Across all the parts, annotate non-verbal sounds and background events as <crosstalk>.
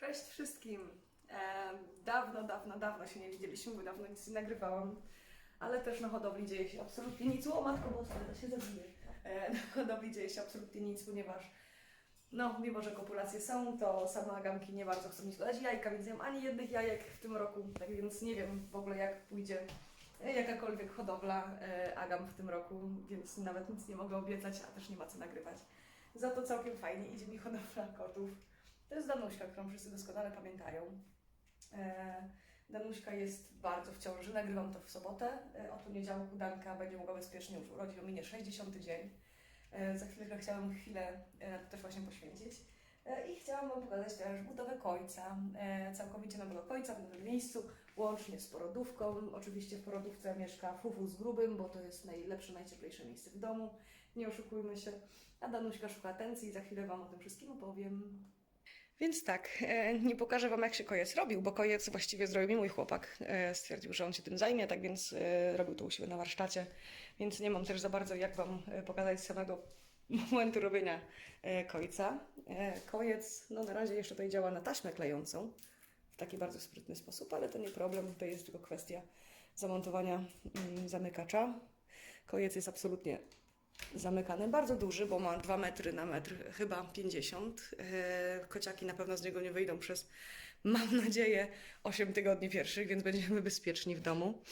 Cześć wszystkim! E, dawno, dawno, dawno się nie widzieliśmy, bo dawno nic nie nagrywałam. Ale też na hodowli dzieje się absolutnie nic. O matko boska, to się zabije. E, na hodowli dzieje się absolutnie nic, ponieważ no, mimo że kopulacje są, to same agamki nie bardzo chcą mi składać jajka, więc nie mam ani jednych jajek w tym roku, tak więc nie wiem w ogóle jak pójdzie e, jakakolwiek hodowla agam w tym roku, więc nawet nic nie mogę obiecać, a też nie ma co nagrywać. Za to całkiem fajnie idzie mi hodowla kotów. To jest Danuśka, którą wszyscy doskonale pamiętają. E, Danuśka jest bardzo w ciąży, nagrywam to w sobotę. E, Od poniedziałku Danka będzie mogła bezpiecznie już urodzić, minie 60 dzień. E, Za chwilę chciałam chwilę na to też właśnie poświęcić. I chciałam Wam pokazać też budowę kojca, e, całkowicie nowego kojca w nowym miejscu, łącznie z porodówką. Oczywiście w porodówce mieszka Fufu z grubym, bo to jest najlepsze, najcieplejsze miejsce w domu. Nie oszukujmy się. A Danuśka szuka atencji i za chwilę Wam o tym wszystkim opowiem. Więc tak, e, nie pokażę Wam, jak się kojec robił, bo kojec właściwie zrobił mi mój chłopak. E, Stwierdził, że on się tym zajmie, tak więc e, robił to u siebie na warsztacie. Więc nie mam też za bardzo, jak Wam pokazać samego <laughs> momentu robienia kojca. Kojec, no na razie jeszcze tutaj działa na taśmę klejącą w taki bardzo sprytny sposób, ale to nie problem, to jest tylko kwestia zamontowania mm, zamykacza. Kojec jest absolutnie zamykany, bardzo duży, bo ma 2 metry na metr, chyba 50. E, Kociaki na pewno z niego nie wyjdą przez, mam nadzieję, 8 tygodni pierwszych, więc będziemy bezpieczni w domu.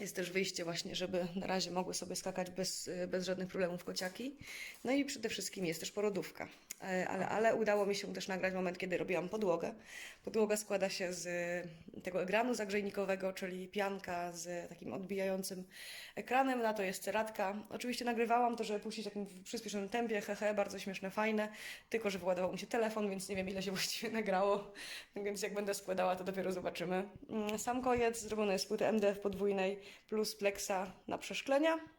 Jest też wyjście właśnie, żeby na razie mogły sobie skakać bez, bez żadnych problemów kociaki. No i przede wszystkim jest też porodówka. E, Ale, ale udało mi się też nagrać moment, kiedy robiłam podłogę. Podłoga składa się z tego ekranu zagrzejnikowego, czyli pianka z takim odbijającym ekranem. Na to jest ceratka. Oczywiście nagrywałam to, żeby puścić w takim przyspieszonym tempie, hehe, bardzo śmieszne, fajne. Tylko, że wyładował mi się telefon, więc nie wiem ile się <laughs> właściwie nagrało. Więc jak będę składała, to dopiero zobaczymy. Mm, Sam kojec zrobiony jest z płyty MDF podwójnej plus pleksa na przeszklenia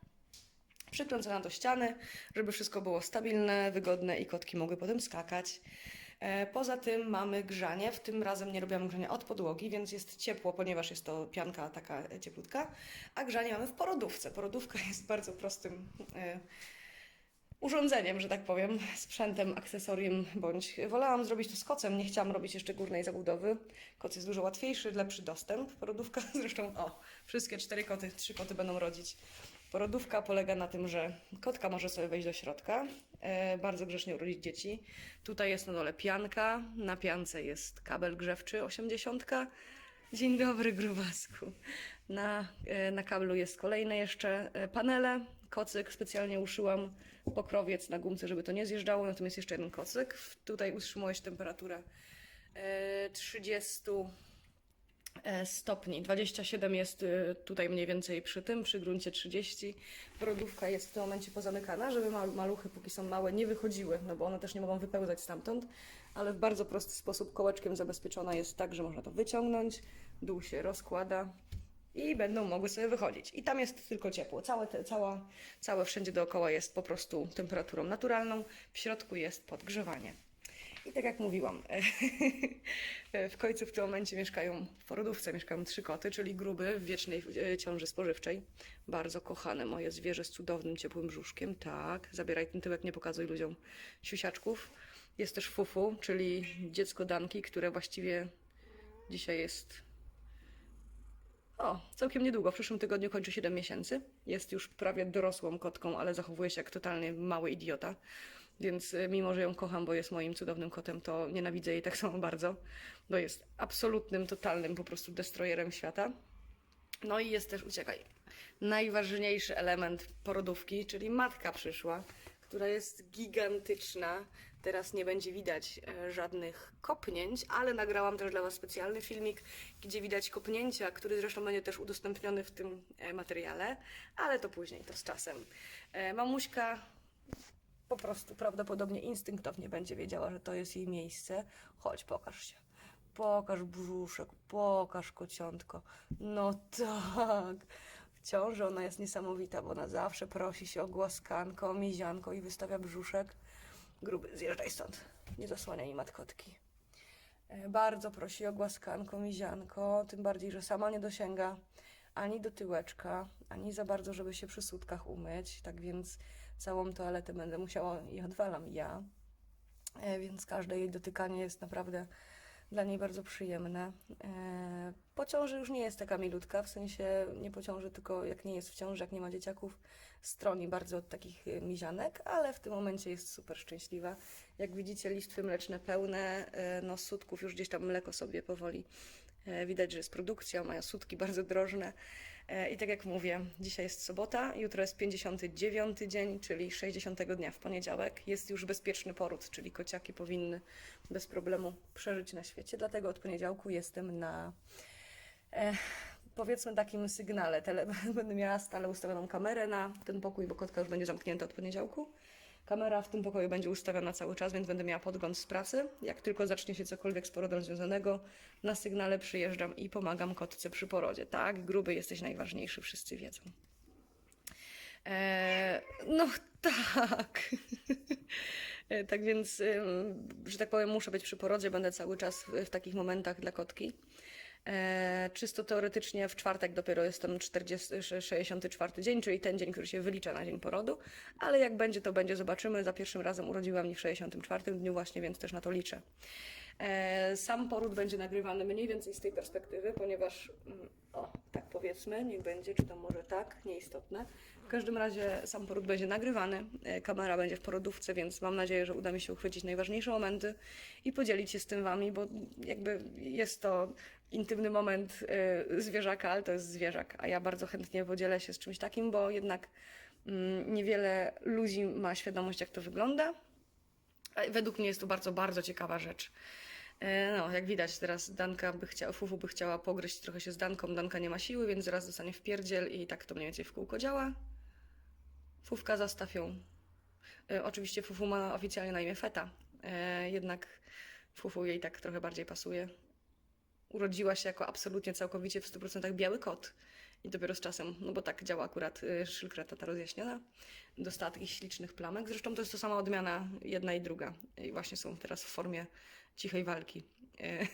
przykręcona do ściany, żeby wszystko było stabilne, wygodne i kotki mogły potem skakać. E, Poza tym mamy grzanie. W tym razem nie robiłam grzania od podłogi, więc jest ciepło, ponieważ jest to pianka taka e, cieplutka. A grzanie mamy w porodówce. Porodówka <laughs> jest bardzo prostym e, urządzeniem, że tak powiem, sprzętem, akcesoriem, bądź wolałam zrobić to z kocem, nie chciałam robić jeszcze górnej zabudowy. Koc jest dużo łatwiejszy, lepszy dostęp. Porodówka <laughs> zresztą, o, wszystkie cztery koty, trzy koty będą rodzić. Porodówka polega na tym, że kotka może sobie wejść do środka, e, bardzo grzecznie urodzić dzieci. Tutaj jest na dole pianka, na piance jest kabel grzewczy 80. Dzień dobry, grubasku. Na, e, na kablu jest kolejne jeszcze e, panele. Kocyk specjalnie uszyłam pokrowiec na gumce, żeby to nie zjeżdżało. Natomiast jeszcze jeden kocyk. Tutaj utrzymuje się temperaturę e, 30 e, stopni. 27 jest e, tutaj mniej więcej przy tym, przy gruncie 30. Porodówka jest w tym momencie pozamykana, żeby mal- maluchy, póki są małe, nie wychodziły, no bo one też nie mogą wypełzać stamtąd, ale w bardzo prosty sposób kołeczkiem zabezpieczona jest tak, że można to wyciągnąć, dół się rozkłada i będą mogły sobie wychodzić. I tam jest tylko ciepło. Całe, te, cała, całe wszędzie dookoła jest po prostu temperaturą naturalną, w środku jest podgrzewanie. I tak jak mówiłam, <laughs> w końcu w tym momencie mieszkają, w porodówce mieszkają trzy koty, czyli gruby w wiecznej e, ciąży spożywczej. Bardzo kochane moje zwierzę z cudownym, ciepłym brzuszkiem. Tak, zabieraj ten tyłek, nie pokazuj ludziom siusiaczków. Jest też Fufu, czyli dziecko Danki, które właściwie dzisiaj jest o, całkiem niedługo, w przyszłym tygodniu kończy 7 miesięcy. Jest już prawie dorosłą kotką, ale zachowuje się jak totalnie mały idiota. Więc y, mimo, że ją kocham, bo jest moim cudownym kotem, to nienawidzę jej tak samo bardzo, bo jest absolutnym, totalnym po prostu destroyerem świata. No i jest też, uciekaj, najważniejszy element porodówki, czyli matka przyszła, która jest gigantyczna. Teraz nie będzie widać e, żadnych kopnięć, ale nagrałam też dla Was specjalny filmik, gdzie widać kopnięcia, który zresztą będzie też udostępniony w tym e, materiale, ale to później, to z czasem. E, Mamuśka po prostu prawdopodobnie instynktownie będzie wiedziała, że to jest jej miejsce. Chodź, pokaż się. Pokaż brzuszek, pokaż kociątko. No tak. W ciąży ona jest niesamowita, bo ona zawsze prosi się o głaskanko, o mizianko i wystawia brzuszek. Gruby, zjeżdżaj stąd. Nie zasłaniaj mi matkotki. E, Bardzo prosi o głaskanko, mizianko, tym bardziej, że sama nie dosięga ani do tyłeczka, ani za bardzo, żeby się przy sutkach umyć. Tak więc całą toaletę będę musiała i odwalam ja. E, Więc każde jej dotykanie jest naprawdę dla niej bardzo przyjemne. E, po ciąży już nie jest taka milutka, w sensie nie po ciąży, tylko jak nie jest w ciąży, jak nie ma dzieciaków, stroni bardzo od takich e, mizianek, ale w tym momencie jest super szczęśliwa. Jak widzicie, listwy mleczne pełne, no sutków już gdzieś tam mleko sobie powoli widać, że jest produkcja, mają sutki bardzo drożne. E, I tak jak mówię, dzisiaj jest sobota, jutro jest 59 dzień, czyli 60 dnia w poniedziałek. Jest już bezpieczny poród, czyli kociaki powinny bez problemu przeżyć na świecie. Dlatego od poniedziałku jestem na e, powiedzmy takim sygnale. Tele, <laughs> będę miała stale ustawioną kamerę na ten pokój, bo kotka już będzie zamknięta od poniedziałku. Kamera w tym pokoju będzie ustawiona cały czas, więc będę miała podgląd z pracy. Jak tylko zacznie się cokolwiek z porodem związanego, na sygnale przyjeżdżam i pomagam kotce przy porodzie. Tak, gruby jesteś najważniejszy, wszyscy wiedzą. Eee, no tak. <laughs> E, tak więc, że tak powiem, muszę być przy porodzie, będę cały czas w, w takich momentach dla kotki. E, czysto teoretycznie w czwartek dopiero jestem 40, 64 dzień, czyli ten dzień, który się wylicza na dzień porodu, ale jak będzie, to będzie, zobaczymy. Za pierwszym razem urodziła mnie w 64 dniu właśnie, więc też na to liczę. E, Sam poród będzie nagrywany mniej więcej z tej perspektywy, ponieważ, mm, o, tak powiedzmy, niech będzie, czy to może tak, nieistotne. W każdym razie sam poród będzie nagrywany, e, kamera będzie w porodówce, więc mam nadzieję, że uda mi się uchwycić najważniejsze momenty i podzielić się z tym Wami, bo jakby jest to intymny moment e, zwierzaka, ale to jest zwierzak, a ja bardzo chętnie podzielę się z czymś takim, bo jednak mm, niewiele ludzi ma świadomość, jak to wygląda. Według mnie jest to bardzo, bardzo ciekawa rzecz. E, No, jak widać, teraz Danka by chciała, Fufu by chciała pogryźć trochę się z Danką. Danka nie ma siły, więc zaraz dostanie w pierdziel i tak to mniej więcej w kółko działa. Fufka zostaw ją. E, Oczywiście Fufu ma oficjalnie na imię Feta, e, jednak Fufu jej tak trochę bardziej pasuje. Urodziła się jako absolutnie, całkowicie w 100% biały kot. I dopiero z czasem, no bo tak działa akurat szylkreta ta rozjaśniona, dostała takich ślicznych plamek. Zresztą to jest to sama odmiana, jedna i druga. I właśnie są teraz w formie cichej walki. E,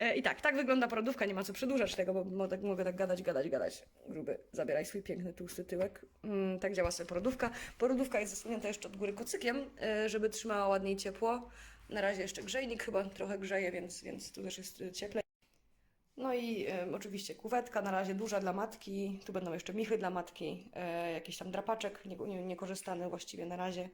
<laughs> e, I tak, tak wygląda porodówka, nie ma co przedłużać tego, bo tak, mogę tak gadać, gadać, gadać. Gruby, zabieraj swój piękny, tłusty tyłek. Mm, tak działa sobie porodówka. Porodówka jest zasłonięta jeszcze od góry kocykiem, e, żeby trzymała ładniej ciepło. Na razie jeszcze grzejnik chyba trochę grzeje, więc, więc tu też jest cieplej. No i em, oczywiście kuwetka, na razie duża dla matki. Tu będą jeszcze michy dla matki, e, jakiś tam drapaczek nie, nie, niekorzystany właściwie na razie.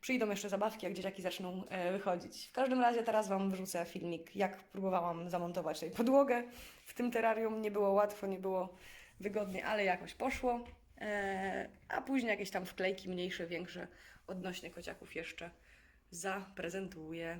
Przyjdą jeszcze zabawki, jak dzieciaki zaczną e, wychodzić. W każdym razie teraz Wam wrzucę filmik, jak próbowałam zamontować tutaj podłogę. W tym terrarium nie było łatwo, nie było wygodnie, ale jakoś poszło. E, a później jakieś tam wklejki mniejsze, większe odnośnie kociaków jeszcze zaprezentuję.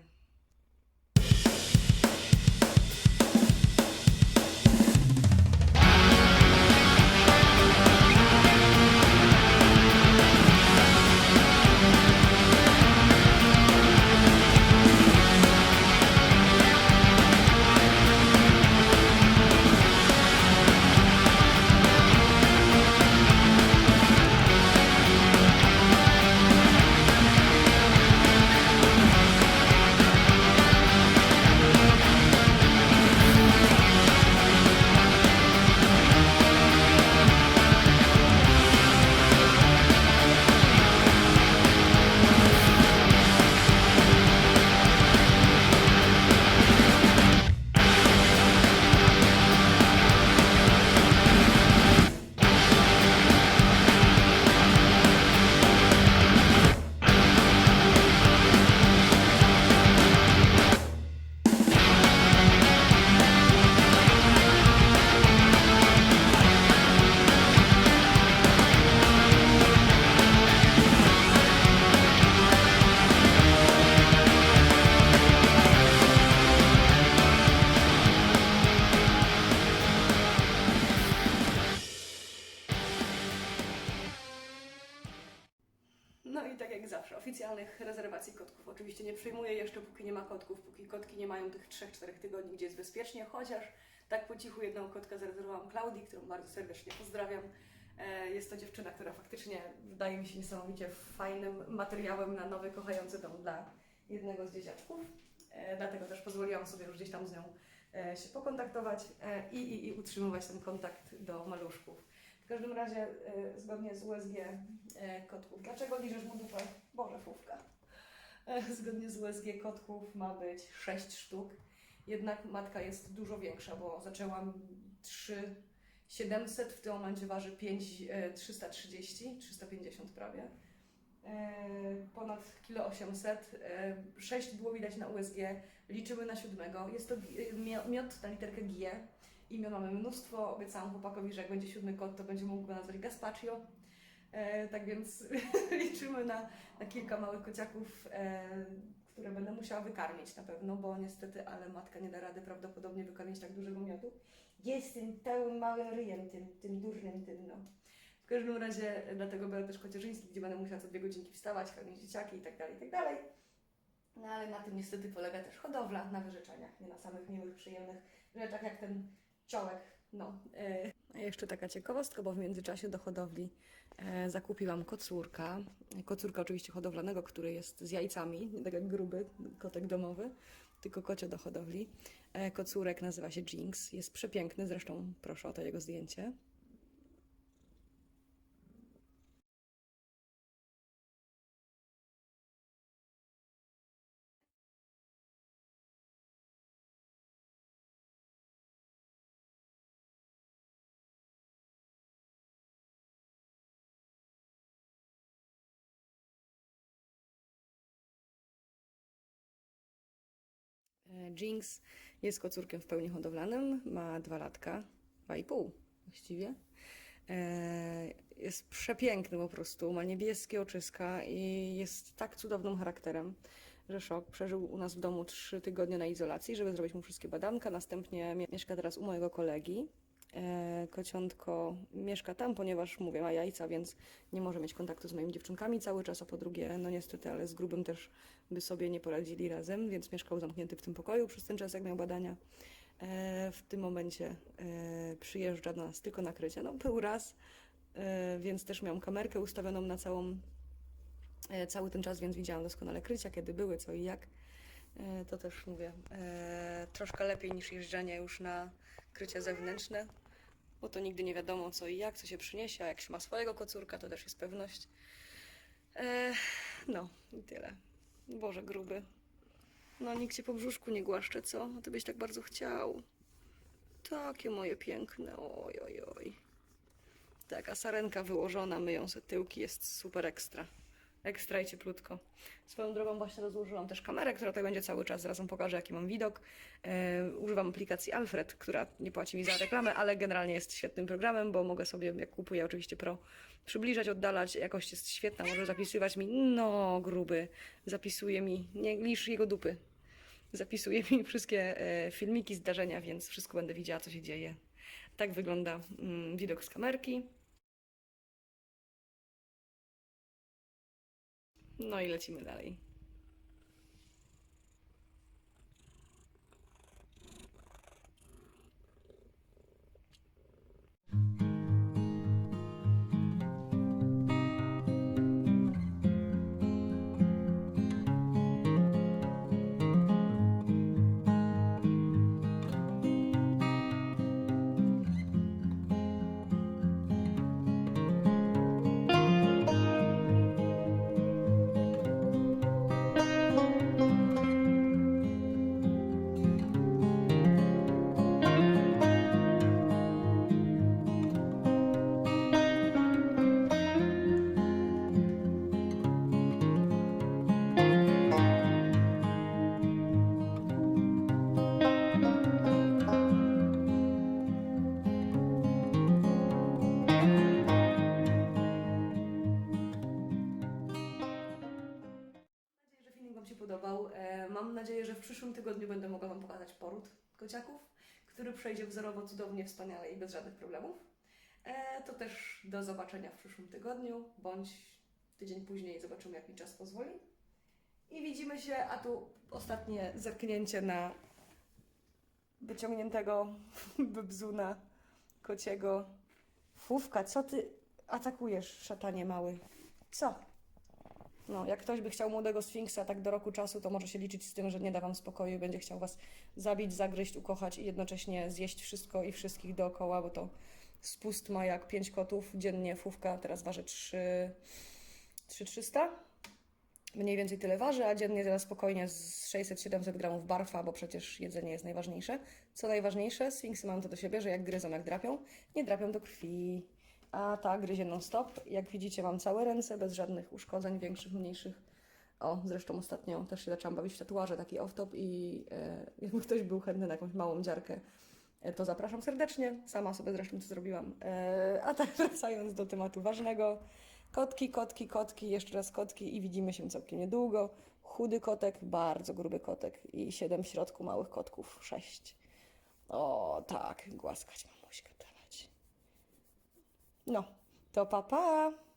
Tak jak zawsze, oficjalnych rezerwacji kotków oczywiście nie przyjmuję jeszcze, póki nie ma kotków, póki kotki nie mają tych 3-4 tygodni, gdzie jest bezpiecznie, chociaż tak po cichu jedną kotkę zarezerwowałam Klaudii, którą bardzo serdecznie pozdrawiam. E, Jest to dziewczyna, która faktycznie wydaje mi się niesamowicie fajnym materiałem na nowy, kochający dom dla jednego z dzieciaczków. E, Dlatego też pozwoliłam sobie już gdzieś tam z nią e, się pokontaktować i, i, i utrzymywać ten kontakt do maluszków. Każdym razie, e, zgodnie z USG e, kotków, dlaczego liżesz mu dupę? Boże, fówka. E, Zgodnie z USG kotków ma być 6 sztuk. Jednak matka jest dużo większa, bo zaczęłam 3700, w tym momencie waży 5, e, 330, 350 prawie. Ponad kilo 800, e, 6 było widać na USG, liczymy na siódmego. Jest to gi- mio- miod na literkę G. Imion mamy mnóstwo, obiecałam chłopakowi, że jak będzie siódmy kot, to będzie mógł go nazwać Gaspaccio. E, tak więc <laughs> liczymy na, na kilka małych kociaków, e, które będę musiała wykarmić na pewno, bo niestety, ale matka nie da rady prawdopodobnie wykarmić tak dużego miodu. Jest tym całym małym ryjem, tym, tym durnym tym, no. W każdym razie e, dlatego biorę też kocierzyński, gdzie będę musiała co dwie godzinki wstawać, karmić dzieciaki i tak dalej, i tak dalej. No ale na tym niestety polega też hodowla, na wyrzeczeniach, nie na samych miłych, przyjemnych rzeczach jak ten czołek. No. e. Jeszcze taka ciekawostka, bo w międzyczasie do hodowli e, zakupiłam kocurka. Kocurka oczywiście hodowlanego, który jest z jajcami, nie tak jak gruby kotek domowy, tylko kocie do hodowli. E, kocurek nazywa się Jinx, jest przepiękny, zresztą proszę o to jego zdjęcie. Jinx jest kocurkiem w pełni hodowlanym, ma dwa latka, dwa i pół właściwie. E, Jest przepiękny po prostu, ma niebieskie oczyska i jest tak cudownym charakterem, że szok. Przeżył u nas w domu trzy tygodnie na izolacji, żeby zrobić mu wszystkie badanka. Następnie mie- mieszka teraz u mojego kolegi. E, Kociątko mieszka tam, ponieważ mówię, ma jajca, więc nie może mieć kontaktu z moimi dziewczynkami cały czas, a po drugie, no niestety, ale z grubym też by sobie nie poradzili razem, więc mieszkał zamknięty w tym pokoju przez ten czas, jak miał badania. E, w tym momencie e, przyjeżdża do nas tylko nakrycie. No, był raz, więc też miałam kamerkę ustawioną na całą, cały ten czas, więc widziałam doskonale krycia, kiedy były, co i jak. To też mówię, troszkę lepiej niż jeżdżenie już na krycie zewnętrzne, bo to nigdy nie wiadomo co i jak, co się przyniesie, a jak się ma swojego kocurka, to też jest pewność. E, no i tyle. Boże, gruby. No, nikt cię po brzuszku nie głaszcze, co? A ty byś tak bardzo chciał. Takie moje piękne, oj, oj, oj. Taka sarenka wyłożona, myją se tyłki, jest super ekstra. Ekstra i cieplutko. Swoją drogą właśnie rozłożyłam też kamerę, która tutaj będzie cały czas, zaraz wam pokażę jaki mam widok. E, używam aplikacji Alfred, która nie płaci mi za reklamę, ale generalnie jest świetnym programem, bo mogę sobie, jak kupuję oczywiście Pro, przybliżać, oddalać, jakość jest świetna, może zapisywać mi, no gruby, zapisuje mi, nie lisz jego dupy, zapisuje mi wszystkie e, filmiki, zdarzenia, więc wszystko będę widziała, co się dzieje. Tak wygląda mm, widok z kamerki. No i lecimy dalej. Wam się podobał. E, Mam nadzieję, że w przyszłym tygodniu będę mogła Wam pokazać poród kociaków, który przejdzie wzorowo, cudownie, wspaniale i bez żadnych problemów. E, To też do zobaczenia w przyszłym tygodniu, bądź tydzień później zobaczymy, jak mi czas pozwoli. I widzimy się, a tu ostatnie zerknięcie na wyciągniętego <laughs> bzuna kociego. Fówka, co ty atakujesz, szatanie mały? Co? No, jak ktoś by chciał młodego sfinksa tak do roku czasu, to może się liczyć z tym, że nie da wam spokoju i będzie chciał was zabić, zagryźć, ukochać i jednocześnie zjeść wszystko i wszystkich dookoła, bo to spust ma jak pięć kotów dziennie. Fówka teraz waży 3 3300. mniej więcej tyle waży, a dziennie zjada spokojnie z 600-700 gramów barfa, bo przecież jedzenie jest najważniejsze. Co najważniejsze, sfinksy mają to do siebie, że jak gryzą, jak drapią, nie drapią do krwi. A ta gryzie non-stop. Jak widzicie, mam całe ręce, bez żadnych uszkodzeń, większych, mniejszych. O, zresztą ostatnio też się zaczęłam bawić w tatuaże, taki off-top i e, jakby ktoś był chętny na jakąś małą dziarkę, e, to zapraszam serdecznie. Sama sobie zresztą to zrobiłam. E, a tak <laughs> wracając do tematu ważnego. Kotki, kotki, kotki, jeszcze raz kotki i widzimy się całkiem niedługo. Chudy kotek, bardzo gruby kotek i siedem w środku małych kotków, sześć. O, tak, głaskać dawać. No, to papa. Pa.